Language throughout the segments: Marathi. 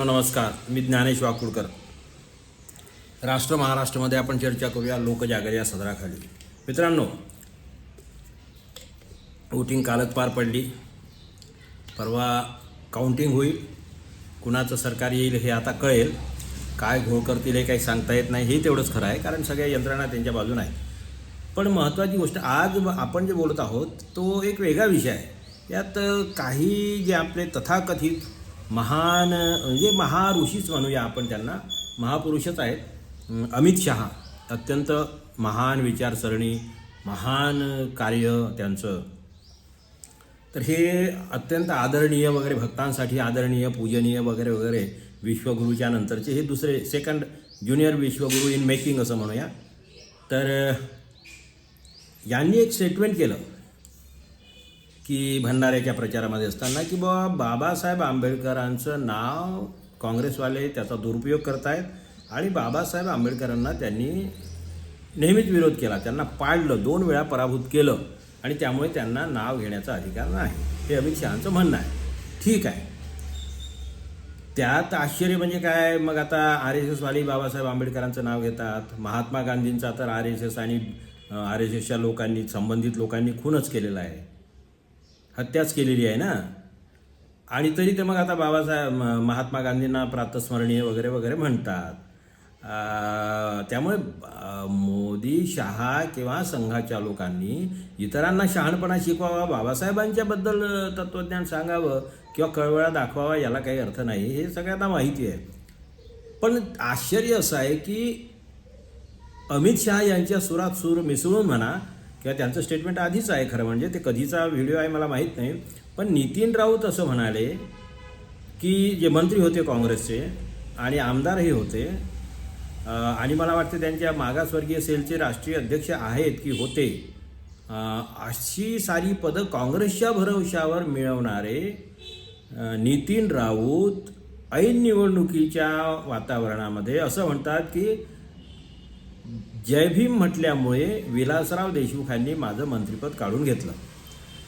नमस्कार मी ज्ञानेश वाकुडकर. राष्ट्र महाराष्ट्रामध्ये आपण चर्चा करूया लोकजागर या सदराखाली. मित्रांनो वोटिंग कालच पार पडली. परवा काउंटिंग होईल. कुणाचं सरकार येईल हे आता कळेल. काय घोळ करतील हे काही सांगता येत नाही हे तेवढंच खरं आहे कारण सगळ्या यंत्रणा त्यांच्या बाजून आहेत. पण महत्त्वाची गोष्ट आज आपण जे बोलत आहोत तो एक वेगळा विषय आहे. यात काही जे आपले तथाकथित महान म्हणजे महाऋषीच म्हणूया आपण त्यांना. महापुरुषच आहेत. अमित शहा. अत्यंत महान विचारसरणी महान कार्य त्यांचं. तर हे अत्यंत आदरणीय वगैरे भक्तांसाठी आदरणीय पूजनीय वगैरे वगैरे विश्वगुरूच्या नंतरचे. हे दुसरे सेकंड ज्युनियर विश्वगुरू इन मेकिंग असं म्हणूया. तर यांनी एक स्टेटमेंट केलं. की भंडाऱ्याच्या प्रचारामध्ये असताना की बाबा बाबासाहेब आंबेडकरांचं नाव काँग्रेसवाले त्याचा दुरुपयोग करत आहेत आणि बाबासाहेब आंबेडकरांना त्यांनी नेहमीच विरोध केला. त्यांना पाळलं दोन वेळा पराभूत केलं आणि त्यामुळे त्यांना नाव घेण्याचा अधिकार नाही. हे अमित शहांचं म्हणणं आहे. ठीक आहे. त्यात आश्चर्य म्हणजे काय? मग आता आर एस एसवाली बाबासाहेब आंबेडकरांचं नाव घेतात. महात्मा गांधींचा तर आर एस एस आणि आर एस एसच्या लोकांनी संबंधित लोकांनी खूनच केलेला आहे. हत्याच केलेली आहे ना? आणि तरी ते मग आता बाबासाहेब महात्मा गांधींना प्रातस्मरणीय वगैरे वगैरे म्हणतात. त्यामुळे मोदी शहा किंवा संघाच्या लोकांनी इतरांना शहाणपणा शिकवावा बाबासाहेबांच्याबद्दल तत्त्वज्ञान सांगावं किंवा कळवळा दाखवावा याला काही अर्थ नाही हे सगळ्यांना माहिती आहे. पण आश्चर्य असं आहे की अमित शहा यांच्या सुरात सूर मिसळून म्हणा किंवा त्यांचं स्टेटमेंट आधीच आहे खरं म्हणजे ते कधीचा व्हिडिओ आहे मला माहीत नाही. पण नितीन राऊत असं म्हणाले की जे मंत्री होते काँग्रेसचे आणि आमदारही होते आणि मला वाटते त्यांच्या मागासवर्गीय सेलचे राष्ट्रीय अध्यक्ष आहेत की होते अशी सारी पदं काँग्रेसच्या भरवशावर मिळवणारे नितीन राऊत ऐन निवडणुकीच्या वातावरणामध्ये असं म्हणतात की जय भीम म्हटल्यामुळे विलासराव देशमुखांनी माझं मंत्रिपद काढून घेतलं.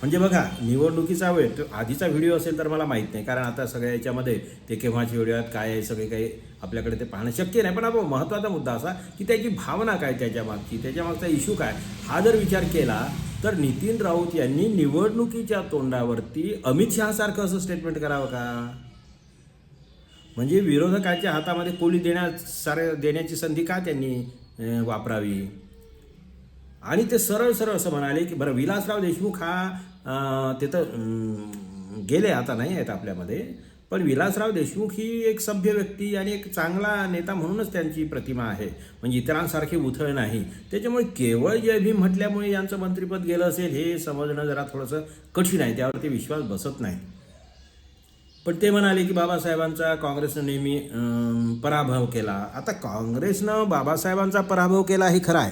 म्हणजे बघा निवडणुकीचा वेळ तो आधीचा व्हिडिओ असेल तर मला माहीत नाही कारण आता सगळ्या याच्यामध्ये ते केव्हाचे व्हिडिओ आहेत काय आहे सगळे काही आपल्याकडे ते पाहणं शक्य नाही. पण आपण महत्त्वाचा मुद्दा असा की त्याची भावना काय त्याच्यामागची त्याच्यामागचा इश्यू काय? हा जर विचार केला तर नितीन राऊत यांनी निवडणुकीच्या तोंडावरती अमित शहासारखं असं स्टेटमेंट करावं का? म्हणजे विरोधकाच्या हातामध्ये कोली देण्यासार देण्याची संधी का त्यांनी? वापरावी. आणि ते सरळ सरळ असं म्हणाले की बरं विलासराव देशमुख हा तिथं ते तर गेले आता नाही आहेत आपल्यामध्ये पण विलासराव देशमुख ही एक सभ्य व्यक्ती आणि एक चांगला नेता म्हणूनच त्यांची प्रतिमा आहे. म्हणजे इतरांसारखी उथळ नाही. त्याच्यामुळे केवळ जय भीम म्हटल्यामुळे यांचं मंत्रिपद गेलं असेल हे समजणं जरा थोडंसं कठीण आहे. त्यावरती विश्वास बसत नाही. पण ते म्हणाले की बाबासाहेबांचा काँग्रेसनं नेहमी पराभव केला. आता काँग्रेसनं बाबासाहेबांचा पराभव केला हे खरं आहे.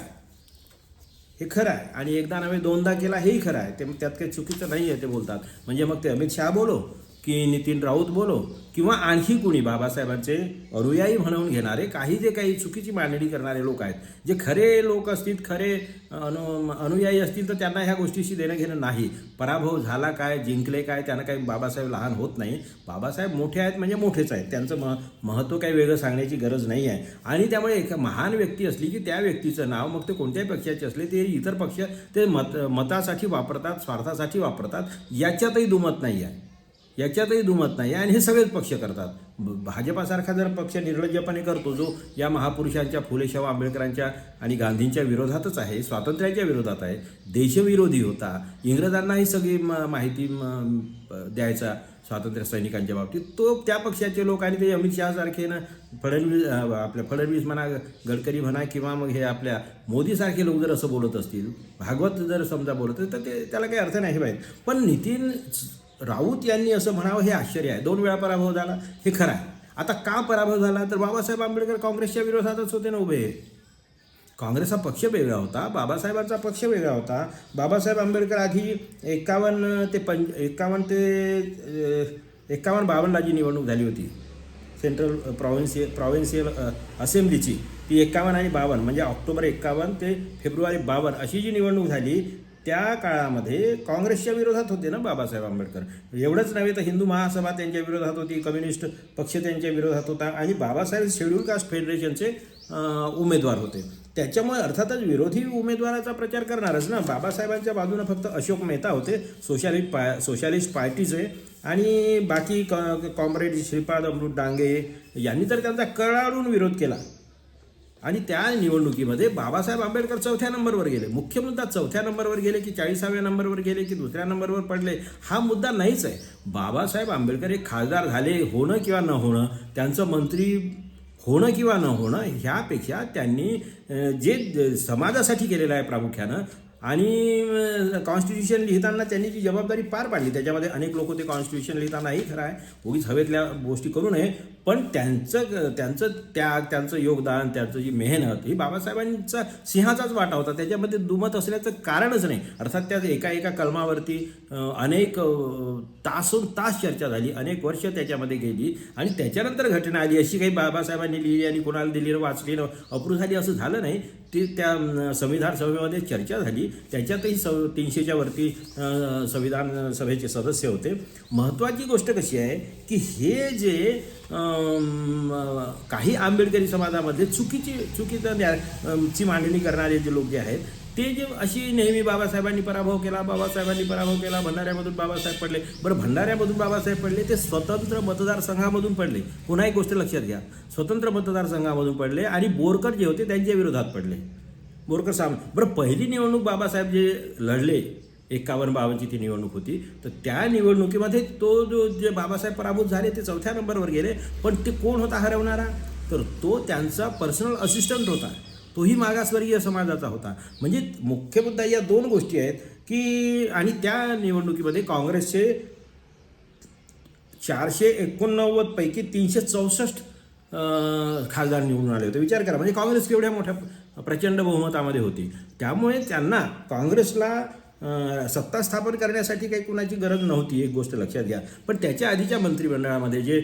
हे खरं आहे. आणि एकदा नव्हे दोनदा केला हेही खरं आहे. ते त्यात काही चुकीचं नाही आहे ते बोलतात. म्हणजे मग ते अमित शहा बोलो की नितीन राऊत बोलो किंवा आणखी कुणी बाबासाहेबांचे अनुयायी म्हणून घेणारे काही जे काही चुकीची मांडणी करणारे लोक आहेत जे खरे लोक असतील खरे अनु अनुयायी असतील तर त्यांना ह्या गोष्टीशी देणं घेणं नाही. पराभव झाला काय जिंकले काय त्यांना काही बाबासाहेब लहान होत नाही. बाबासाहेब मोठे आहेत म्हणजे मोठेच आहेत. त्यांचं म महत्त्व काही वेगळं सांगण्याची गरज नाही आहे. आणि त्यामुळे एक महान व्यक्ती असली की त्या व्यक्तीचं नाव मग ते कोणत्याही पक्षाचे असले ते इतर पक्ष ते मत मतासाठी वापरतात स्वार्थासाठी वापरतात याच्यातही दुमत नाही आहे. याच्यातही दुमत नाही. आणि हे सगळेच पक्ष करतात. भाजपासारखा जर पक्ष निर्लज्जपणे करतो जो या महापुरुषांच्या फुले शाहू आंबेडकरांच्या आणि गांधींच्या विरोधातच आहे स्वातंत्र्याच्या विरोधात आहे देशविरोधी होता इंग्रजांनाही सगळी म- माहिती द्यायचा स्वातंत्र्य सैनिकांच्या बाबतीत तो त्या पक्षाचे लोक आणि ते अमित शहासारखे ना फडणवीस आपल्या फडणवीस म्हणा गडकरी म्हणा किंवा मग हे आपल्या मोदीसारखे लोक जर असं बोलत असतील भागवत जर समजा बोलत असतील तर ते त्याला काही अर्थ नाही माहीत पण नितीन राऊत यांनी असं म्हणावं हे आश्चर्य आहे. दोन वेळा पराभव झाला हे खरं आहे. आता का पराभव झाला? तर बाबासाहेब आंबेडकर काँग्रेसच्या विरोधातच होते ना उभे. काँग्रेसचा पक्ष वेगळा होता बाबासाहेबांचा पक्ष वेगळा होता. बाबासाहेब आंबेडकर आधी एकावन्न ते पंच एकावन्न ते एकावन्न बावन्नलाची निवडणूक झाली होती. सेंट्रल प्रॉव्हिन्सिय प्रॉव्हिन्सियल असेंब्लीची. ती एकावन्न आणि बावन्न म्हणजे ऑक्टोबर एकावन्न ते फेब्रुवारी बावन्न अशी जी निवडणूक झाली त्या काळामध्ये काँग्रेसच्या विरोधात होते ना बाबासाहेब आंबेडकर. एवढंच नव्हे तर हिंदू महासभा त्यांच्या विरोधात होती कम्युनिस्ट पक्ष त्यांच्या विरोधात होता आणि बाबासाहेब शेड्यूल कास्ट फेडरेशनचे उमेदवार होते. त्याच्यामुळे अर्थातच विरोधी उमेदवाराचा प्रचार करणारच ना. बाबासाहेबांच्या बाजूने फक्त अशोक मेहता होते सोशालिस्ट पा सोशालिस्ट पार्टीचे आणि बाकी कॉम्रेड श्रीपाद अमृत डांगे यांनी तर त्यांचा कळाडून विरोध केला. आणि त्या निवडणुकीमध्ये बाबासाहेब आंबेडकर चौथ्या नंबरवर गेले. मुख्य मुद्दा चौथ्या नंबरवर गेले की चाळीसाव्या नंबरवर गेले की दुसऱ्या नंबरवर पडले? हा मुद्दा नाहीच आहे. बाबासाहेब आंबेडकर हे खासदार झाले होणं किंवा न होणं त्यांचं मंत्री होणं किंवा न होणं ह्यापेक्षा त्यांनी जे समाजासाठी केलेलं आहे प्रामुख्यानं आणि कॉन्स्टिट्यूशन लिहिताना त्यांनी जी जबाबदारी पार पाडली त्याच्यामध्ये अनेक लोक ते कॉन्स्टिट्यूशन लिहितानाही खरं आहे. उगीच हवेतल्या गोष्टी करू नये. पण त्यांचं त्यांचं त्याग त्यांचं योगदान त्यांचं जी मेहनत ही बाबासाहेबांचा सिंहाचाच वाटा होता. त्याच्यामध्ये दुमत असल्याचं कारणच नाही. अर्थात त्या एका एका कलमावरती अनेक तासून तास चर्चा झाली अनेक वर्ष त्याच्यामध्ये गेली आणि त्याच्यानंतर घटना आली. अशी काही बाबासाहेबांनी लिहिली आणि कोणाला दिली वाचली अप्रूव्ह झाली असं झालं नाही. ती त्या संविधान सभेमध्ये चर्चा झाली. त्याच्यातही स तीनशेच्या वरती संविधान सभेचे सदस्य होते. महत्त्वाची गोष्ट कशी आहे की हे जे काही आंबेडकरी समाजामध्ये चुकीची चुकीचं न्याय ची मांडणी करणारे जे लोक जे आहेत ते जे अशी नेहमी बाबासाहेबांनी पराभव केला बाबासाहेबांनी पराभव केला भंडाऱ्यामधून बाबासाहेब पडले. बरं भंडाऱ्यामधून बाबासाहेब पडले ते स्वतंत्र मतदारसंघामधून पडले. पुन्हा एक गोष्ट लक्षात घ्या. स्वतंत्र मतदारसंघामधून पडले आणि बोरकर जे होते त्यांच्या विरोधात पडले. बोरकर साहेब बरं पहिली निवडणूक बाबासाहेब जे लढले एकावन्न बावनची ती निवडणूक होती. तर त्या निवडणुकीमध्ये तो जो जे बाबासाहेब पराभूत झाले ते चौथ्या नंबरवर गेले. पण ते कोण होता हरवणारा? तर तो त्यांचा पर्सनल असिस्टंट होता. तोही मागासवर्गीय समाजाचा होता. म्हणजे मुख्य मुद्दा या दोन गोष्टी आहेत की आणि त्या निवडणुकीमध्ये काँग्रेसचे चारशे एकोणनव्वदपैकी तीनशे चौसष्ट खासदार निवडून आले होते. विचार करा. म्हणजे काँग्रेस केवढ्या मोठ्या प्रचंड बहुमतामध्ये होती. त्यामुळे त्यांना काँग्रेसला सत्ता स्थापन करण्यासाठी काही कुणाची गरज नव्हती एक गोष्ट लक्षात घ्या. पण त्याच्या आधीच्या मंत्रिमंडळामध्ये जे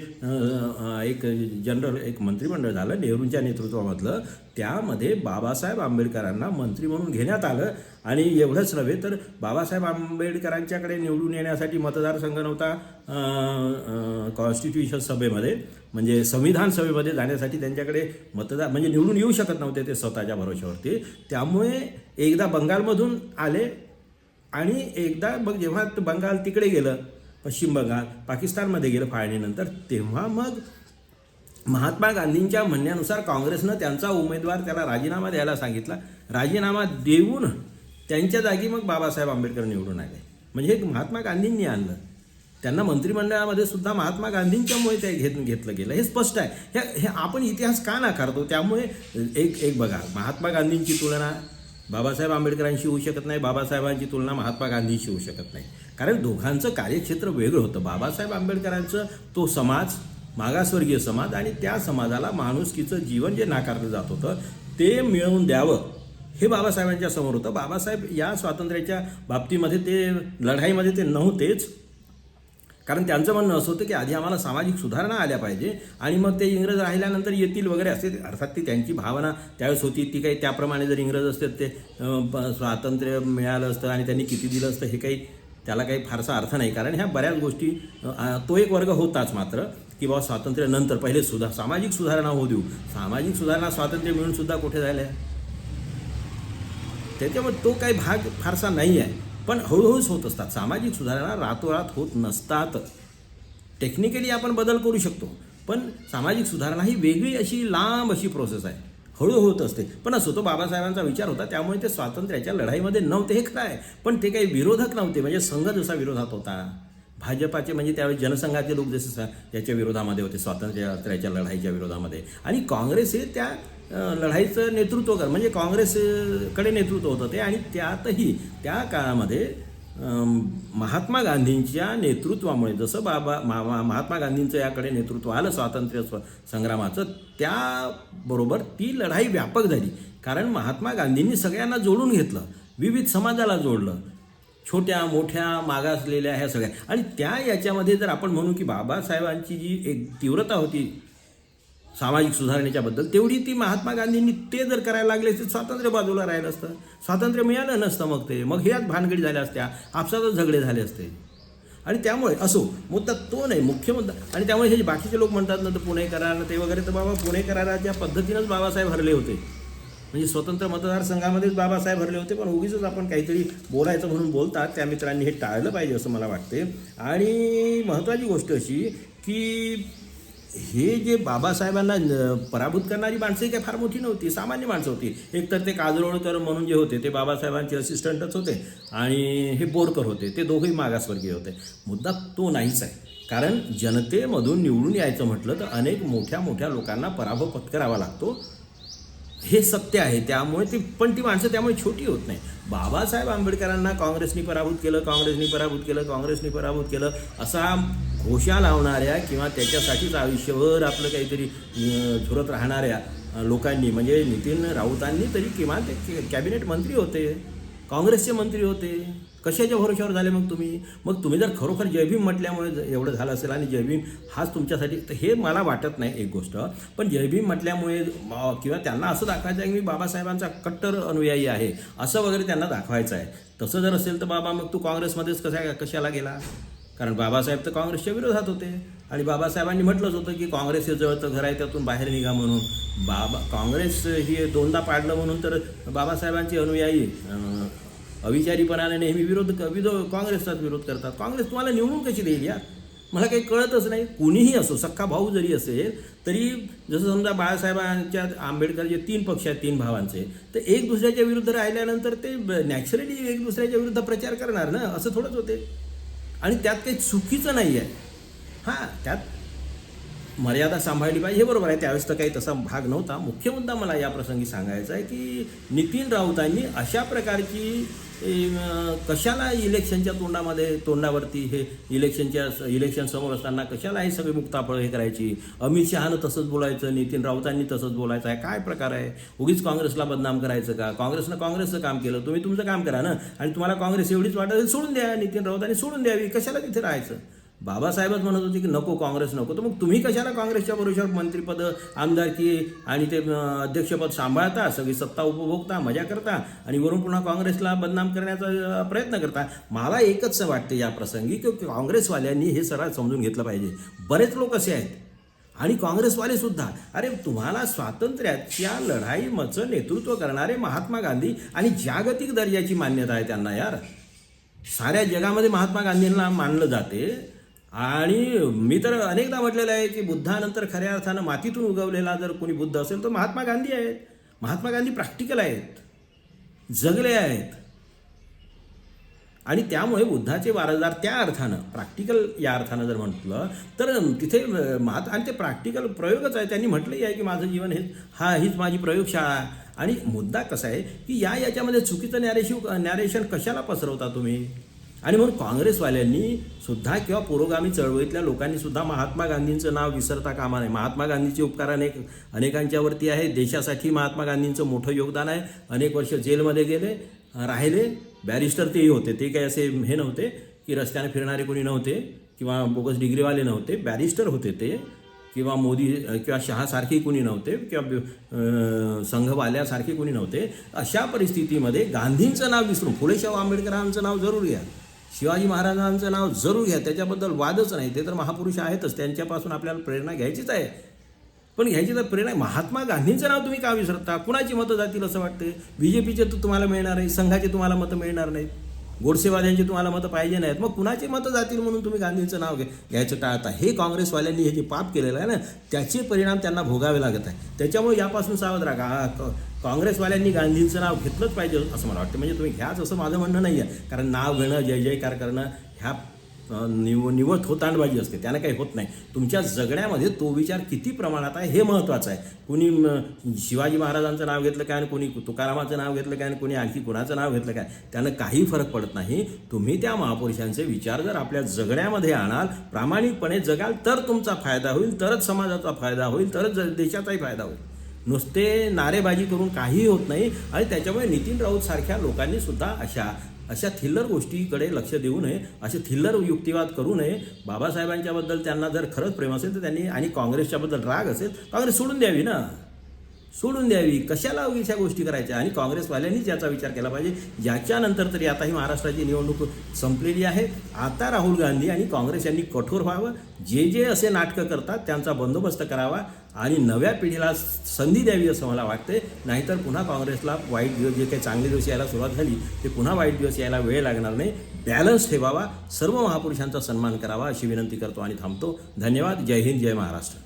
एक जनरल एक मंत्रिमंडळ झालं नेहरूंच्या नेतृत्वामधलं त्यामध्ये बाबासाहेब आंबेडकरांना मंत्री म्हणून घेण्यात आलं. आणि एवढंच नव्हे तर बाबासाहेब आंबेडकरांच्याकडे निवडून येण्यासाठी मतदारसंघ नव्हता कॉन्स्टिट्यूशन सभेमध्ये. म्हणजे संविधान सभेमध्ये जाण्यासाठी त्यांच्याकडे मतदार म्हणजे निवडून येऊ शकत नव्हते ते स्वतःच्या भरोश्यावरती. त्यामुळे एकदा बंगालमधून आले आणि एकदा मग जेव्हा बंगाल तिकडे गेलं पश्चिम बंगाल पाकिस्तानमध्ये गेलं फाळणीनंतर तेव्हा मग महात्मा गांधींच्या म्हणण्यानुसार काँग्रेसनं त्यांचा उमेदवार त्याला राजीनामा द्यायला सांगितला. राजीनामा देऊन त्यांच्या जागी मग बाबासाहेब आंबेडकर निवडून आले. म्हणजे हे महात्मा गांधींनी आणलं. त्यांना मंत्रिमंडळामध्ये सुद्धा महात्मा गांधींच्यामुळे ते घेत घेतलं गेलं. हे स्पष्ट आहे. हे हे आपण इतिहास का नाकारतो? त्यामुळे एक एक बघा महात्मा गांधींची तुलना बाबासाहेब आंबेडकरांशी होऊ शकत नाही बाबासाहेबांची तुलना महात्मा गांधींशी होऊ शकत नाही. कारण दोघांचं कार्यक्षेत्र वेगळं होतं. बाबासाहेब आंबेडकरांचं तो समाज मागासवर्गीय समाज आणि त्या समाजाला माणुसकीचं जीवन जे नाकारलं जात होतं ते मिळवून द्यावं हे बाबासाहेबांच्या समोर होतं. बाबासाहेब या स्वातंत्र्याच्या बाबतीमध्ये ते लढाईमध्ये ते नव्हतेच. कारण त्यांचं म्हणणं असं होतं की आधी आम्हाला सामाजिक सुधारणा आल्या पाहिजे आणि मग ते इंग्रज राहिल्यानंतर येतील वगैरे असे अर्थात ती त्यांची भावना त्यावेळेस होती ती काही त्याप्रमाणे जर इंग्रज असते ते स्वातंत्र्य मिळालं असतं आणि त्यांनी किती दिलं असतं हे काही त्याला काही फारसा अर्थ नाही. कारण ह्या बऱ्याच गोष्टी तो एक वर्ग होताच मात्र की बाबा स्वातंत्र्य नंतर पहिले सुधा सामाजिक सुधारणा होऊ देऊ. सामाजिक सुधारणा स्वातंत्र्य मिळून सुद्धा कुठे झाल्या? त्याच्यामुळे तो काही भाग फारसा नाही आहे पण हळूहळूच होत असतात. सामाजिक सुधारणा रातोरात होत नसतात. टेक्निकली आपण बदल करू शकतो. पण सामाजिक सुधारणा ही वेगळी अशी लांब अशी प्रोसेस आहे. हळू होत असते. पण असो तो बाबासाहेबांचा विचार होता त्यामुळे ते स्वातंत्र्याच्या लढाईमध्ये नव्हते हे खरं आहे. पण ते काही विरोधक नव्हते. म्हणजे संघ जसा विरोधात होता. भाजपाचे म्हणजे त्यावेळी जनसंघाचे लोक जसे स- याच्या विरोधामध्ये होते स्वातंत्र्याच्या लढाईच्या विरोधामध्ये. आणि काँग्रेस हे त्या लढाईचं नेतृत्व कर म्हणजे काँग्रेसकडे नेतृत्व होतं ते. आणि त्यातही त्या काळामध्ये महात्मा गांधींच्या नेतृत्वामुळे जसं बाबा मा- महात्मा गांधींचं याकडे नेतृत्व आलं स्वातंत्र्य स्व- संग्रामाचं त्याबरोबर ती लढाई व्यापक झाली. कारण महात्मा गांधींनी सगळ्यांना जोडून घेतलं विविध समाजाला जोडलं छोट्या मोठ्या मागासलेल्या ह्या सगळ्या. आणि त्या याच्यामध्ये जर आपण म्हणू की बाबासाहेबांची जी एक तीव्रता होती सामाजिक सुधारणेच्याबद्दल तेवढी ती महात्मा गांधींनी ते जर करायला लागले तर स्वातंत्र्य बाजूला राहिलं असतं. स्वातंत्र्य मिळालं नसतं मग ते. मग ह्याच भानगडी झाल्या असत्या आपसातच झगडे झाले असते. आणि त्यामुळे असो मुद्दा तो नाही मुख्य मुद्दा. आणि त्यामुळे हे जे बाकीचे लोक म्हणतात ना तर पुणे करार ते वगैरे तर बाबा पुणे कराराच्या पद्धतीनंच बाबासाहेब हरले होते. म्हणजे स्वतंत्र मतदारसंघामध्येच बाबासाहेब भरले होते पण उगीच आपण काहीतरी बोलायचं म्हणून बोलतात. त्या मित्रांनी हे टाळलं पाहिजे असं मला वाटते. आणि महत्त्वाची गोष्ट अशी की हे जे बाबासाहेबांना पराभूत करणारी माणसं काही फार मोठी नव्हती सामान्य माणसं होती. एक तर ते काजरोळकर म्हणून जे होते ते बाबासाहेबांचे असिस्टंटच होते आणि हे बोरकर होते. ते दोघेही मागासवर्गीय होते. मुद्दा तो नाहीच आहे. कारण जनतेमधून निवडून यायचं म्हटलं तर अनेक मोठ्या मोठ्या लोकांना पराभव पत्करावा लागतो. हे सत्य आहे. त्यामुळे ती पण ती माणसं त्यामुळे छोटी होत नाही. बाबासाहेब आंबेडकरांना काँग्रेसनी पराभूत केलं काँग्रेसनी पराभूत केलं काँग्रेसनी पराभूत केलं असा घोषा लावणाऱ्या किंवा त्याच्यासाठीच आयुष्यभर आपलं काहीतरी झुरत राहणाऱ्या लोकांनी म्हणजे नितीन राऊतांनी तरी किमान ते कॅबिनेट मंत्री होते. काँग्रेसचे मंत्री होते. कशाच्या भरोशावर झाले मग तुम्ही? मग तुम्ही जर खरोखर जयभीम म्हटल्यामुळे एवढं झालं असेल आणि जयभीम हाच तुमच्यासाठी तर हे मला वाटत नाही एक गोष्ट. पण जयभीम म्हटल्यामुळे किंवा त्यांना असं दाखवायचं आहे की मी बाबासाहेबांचा कट्टर अनुयायी आहे असं वगैरे त्यांना दाखवायचं आहे. तसं जर असेल तर बाबा मग तू काँग्रेसमध्येच कसा कशाला गेला? कारण बाबासाहेब तर काँग्रेसच्या विरोधात होते. आणि बाबासाहेबांनी म्हटलंच होतं की काँग्रेस हे जवळचं घर आहे त्यातून बाहेर निघा म्हणून. बाबा काँग्रेस ही दोनदा पाडलं म्हणून तर बाबासाहेबांचे अनुयायी अविचारीपणाला अविचारीपणाने नेहमी विरोध विरो काँग्रेसचाच विरोध करतात. काँग्रेस तुम्हाला निवडून कशी देईल यार मला काही कळतच नाही. कुणीही असो सख्खा भाऊ जरी असेल तरी जसं समजा बाळासाहेबांच्या आंबेडकर जे तीन पक्ष आहेत तीन भावांचे तर एक दुसऱ्याच्या विरुद्ध राहिल्यानंतर ते नॅचरली एक दुसऱ्याच्या विरुद्ध प्रचार करणार ना? असं थोडंच होते. आणि त्यात काही चुकीचं नाही आहे हां त्यात मर्यादा सांभाळली पाहिजे. हे बरोबर आहे. त्यावेळेस तर काही तसा भाग नव्हता. मुख्य मुद्दा मला या प्रसंगी सांगायचा आहे की नितीन राऊतांनी अशा प्रकारची कशाला इलेक्शनच्या तोंडामध्ये तोंडावरती हे इलेक्शनच्या इलेक्शन समोर असताना कशाला हे सगळे मुक्ताफळ हे करायची? अमित शहानं तसंच बोलायचं नितीन राऊतांनी तसंच बोलायचं आहे काय प्रकार आहे? उगीच काँग्रेसला बदनाम करायचं का? काँग्रेसनं काँग्रेसचं काम केलं तुम्ही तुमचं काम करा ना. आणि तुम्हाला काँग्रेस एवढीच वाटत सोडून द्या. नितीन राऊतांनी सोडून द्यावी. कशाला तिथे राहायचं? बाबासाहेबच म्हणत होते की नको काँग्रेस नको. तर मग तुम्ही कशाला काँग्रेसच्या बरोबर मंत्रिपद आमदारकी आणि ते अध्यक्षपद सांभाळता सगळी सत्ता उपभोगता मजा करता आणि वरून पुन्हा काँग्रेसला बदनाम करण्याचा प्रयत्न करता? मला एकच वाटते या प्रसंगी की काँग्रेसवाल्यांनी हे सरळ समजून घेतलं पाहिजे. बरेच लोक असे आहेत. आणि काँग्रेसवाले सुद्धा. अरे तुम्हाला स्वातंत्र्याच्या लढाईमचं नेतृत्व करणारे महात्मा गांधी आणि जागतिक दर्जाची मान्यता आहे त्यांना यार. साऱ्या जगामध्ये महात्मा गांधींना मानलं जाते. आणि मी तर अनेकदा म्हटलेलं आहे की बुद्धानंतर खऱ्या अर्थानं मातीतून उगवलेला जर कोणी बुद्ध असेल तर महात्मा गांधी आहेत. महात्मा गांधी प्रॅक्टिकल आहेत. जगले आहेत. आणि त्यामुळे बुद्धाचे वारसदार त्या अर्थानं प्रॅक्टिकल या अर्थानं जर म्हटलं तर तिथे महात आणि ते प्रॅक्टिकल प्रयोगच आहे. त्यांनी म्हटलंही आहे की माझं जीवन हे हा हीच माझी प्रयोगशाळा. आहे. आणि मुद्दा कसा आहे की या याच्यामध्ये चुकीचं नॅरेशिव नॅरेशन कशाला पसरवता तुम्ही? आणि म्हणून काँग्रेसवाल्यांनी सुद्धा किंवा पुरोगामी चळवळीतल्या लोकांनी सुद्धा महात्मा गांधींचं नाव विसरता कामा नये. महात्मा गांधीचे उपकार अनेक अनेकांच्यावरती आहे. देशासाठी महात्मा गांधींचं मोठं योगदान आहे. अनेक वर्ष जेलमध्ये गेले राहिले. बॅरिस्टर तेही होते. ते काही असे हे नव्हते की रस्त्याने फिरणारे कोणी नव्हते किंवा बोगस डिग्रीवाले नव्हते. बॅरिस्टर होते ते किंवा मोदी किंवा शहासारखे कोणी नव्हते किंवा संघवाल्यासारखे कोणी नव्हते. अशा परिस्थितीमध्ये गांधींचं नाव विसरून फुले शाहू आंबेडकरांचं नाव जरूर घ्या. शिवाजी महाराजांचं नाव जरूर घ्या. त्याच्याबद्दल वादच नाही. ते तर महापुरुष आहेतच. त्यांच्यापासून आपल्याला प्रेरणा घ्यायचीच आहे. पण ह्याची तर प्रेरणा महात्मा गांधींचं नाव तुम्ही का विसरता? कुणाची मतं जातील असं वाटतं? बी जे पीचे तर तुम्हाला मिळणार आहे संघाचे तुम्हाला मतं मिळणार नाहीत. गोडसेवाद्यांची तुम्हाला मतं पाहिजे नाहीत. मग कुणाची मतं जातील म्हणून तुम्ही गांधींचं नाव घे घ्यायचं टाळता? हे काँग्रेसवाल्यांनी हे जे पाप केलेलं आहे ना त्याचे परिणाम त्यांना भोगावे लागत आहे त्याच्यामुळे यापासून सावध राहा. काँग्रेसवाल्यांनी गांधींचं नाव घेतलंच पाहिजे असं मला वाटतं. म्हणजे तुम्ही घ्याच असं माझं म्हणणं नाही आहे कारण नाव घेणं जय जयकार करणं ह्या निव निवड होतांडबाजी असते. त्यानं काही होत नाही. तुमच्या जगण्यामध्ये तो विचार किती प्रमाणात आहे हे महत्त्वाचं आहे. कुणी शिवाजी महाराजांचं नाव घेतलं काय आणि कोणी तुकारामाचं नाव घेतलं काय आणि कोणी आणखी कुणाचं नाव घेतलं काय त्यानं काही फरक पडत नाही. तुम्ही त्या महापुरुषांचे विचार जर आपल्या जगण्यामध्ये आणाल प्रामाणिकपणे जगाल तर तुमचा फायदा होईल तरच समाजाचा फायदा होईल तरच ज- देशाचाही फायदा होईल. नुसते नारेबाजी करून काहीही होत नाही. आणि त्याच्यामुळे नितीन राऊत सारख्या लोकांनी सुद्धा अशा अशा थिल्लर गोष्टीकडे लक्ष देऊ नये असे थिल्लर युक्तिवाद करू नये. बाबासाहेबांच्याबद्दल त्यांना जर खरंच प्रेम असेल तर त्यांनी आणि काँग्रेसच्याबद्दल राग असेल काँग्रेस सोडून द्यावी ना? सोडून द्यावी. कशाला उगीच ह्या गोष्टी करायच्या? आणि काँग्रेसवाल्यांनीच याचा विचार केला पाहिजे. याच्यानंतर तरी आता ही महाराष्ट्राची निवडणूक संपलेली आहे. आता राहुल गांधी आणि काँग्रेस यांनी कठोर व्हावं. जे जे असे नाटकं करतात त्यांचा बंदोबस्त करावा आणि नव्या पिढीला संधी द्यावी असं मला वाटते नाहीतर पुन्हा काँग्रेसला वाईट दिवस जे काही चांगले दिवस यायला सुरुवात झाली ते पुन्हा वाईट दिवस यायला वेळ लागणार नाही. बॅलन्स ठेवावा. सर्व महापुरुषांचा सन्मान करावा अशी विनंती करतो आणि थांबतो. धन्यवाद. जय हिंद जय महाराष्ट्र.